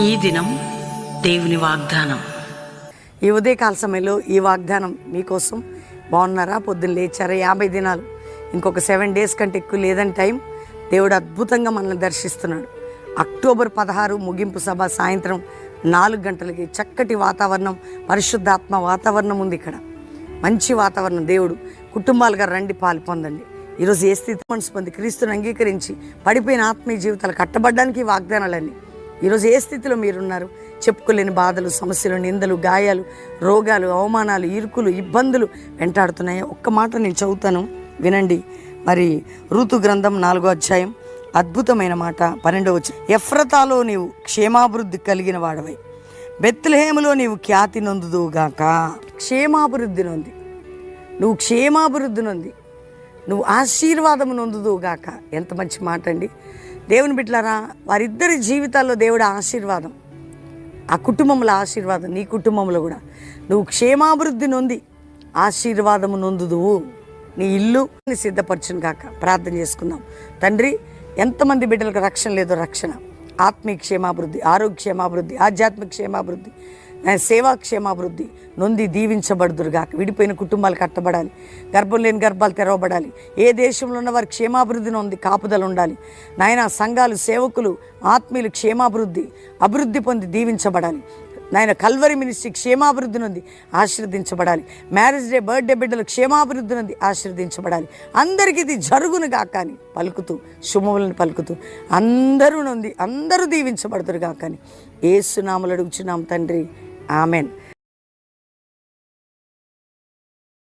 ఈ దినం దేవుని వాగ్దానం. ఈ ఉదయకాల సమయంలో ఈ వాగ్దానం మీకోసం బాగున్నారా? పొద్దున్న లేచారా? యాభై దినాలు. ఇంకొక సెవెన్ డేస్ కంటే ఎక్కువ లేదని టైం దేవుడు అద్భుతంగా మనల్ని దర్శిస్తున్నాడు. అక్టోబర్ పదహారు ముగింపు సభ సాయంత్రం నాలుగు గంటలకి చక్కటి వాతావరణం పరిశుద్ధాత్మ వాతావరణం ఉంది ఇక్కడ. మంచి వాతావరణం. దేవుడు కుటుంబాలుగా రండి పాలు పొందండి. ఈరోజు ఏ స్థితి మనసు పొంది క్రీస్తుని అంగీకరించి పడిపోయిన ఆత్మీయ జీవితాలు కట్టబడ్డానికి ఈ వాగ్దానాలన్నీ. ఈరోజు ఏ స్థితిలో మీరున్నారు? చెప్పుకోలేని బాధలు సమస్యలు నిందలు గాయాలు రోగాలు అవమానాలు ఇరుకులు ఇబ్బందులు వెంటాడుతున్నాయి? ఒక్క మాట నేను చదువుతాను. వినండి. మరి ఋతు గ్రంథం నాలుగో అధ్యాయం అద్భుతమైన మాట పన్నెండవ వచ్చి ఎఫ్రతాలో నీవు క్షేమాభివృద్ధి కలిగిన వాడవై. బెత్లహేములో నీవు ఖ్యాతి నొందుదువుగాక క్షేమాభివృద్ధి నొంది. నువ్వు క్షేమాభివృద్ధి నొంది. నువ్వు ఆశీర్వాదము నొందుదువుగాక ఎంత మంచి మాట అండి దేవుని బిడ్డలారా వారిద్దరి జీవితాల్లో దేవుడు ఆశీర్వాదం. ఆ కుటుంబంలో ఆశీర్వాదం నీ కుటుంబంలో కూడా. నువ్వు క్షేమాభివృద్ధి నొంది ఆశీర్వాదము నొందుదువు. నీ ఇల్లు సిద్ధపరచును కాక ప్రార్థన చేసుకుందాం. తండ్రి ఎంతమంది బిడ్డలకు రక్షణ లేదో రక్షణ. ఆత్మీయ క్షేమాభివృద్ధి ఆరోగ్య క్షేమాభివృద్ధి ఆధ్యాత్మిక క్షేమాభివృద్ధి నా సేవా క్షేమాభివృద్ధి నొంది దీవించబడుదురుగాక. విడిపోయిన కుటుంబాలు కట్టబడాలి. గర్భం లేని గర్భాలు తెరవబడాలి. ఏ దేశంలో ఉన్న వారి క్షేమాభివృద్ధి నొంది కాపుదలు ఉండాలి. నాయన సంఘాలు సేవకులు ఆత్మీయులు క్షేమాభివృద్ధి అభివృద్ధి పొంది దీవించబడాలి. నాయన కల్వరి మినిస్ట్రీ క్షేమాభివృద్ధి నుండి ఆశీర్వదించబడాలి. మ్యారేజ్ డే బర్త్డే బిడ్డలు క్షేమాభివృద్ధి నుండి ఆశీర్వదించబడాలి. అందరికీ ఇది జరుగును కాకని పలుకుతూ శుభములను పలుకుతూ అందరూ నుండి అందరూ దీవించబడుతురు గాకని ఏసునాములు అడుగుచున్నాం తండ్రి. Amén.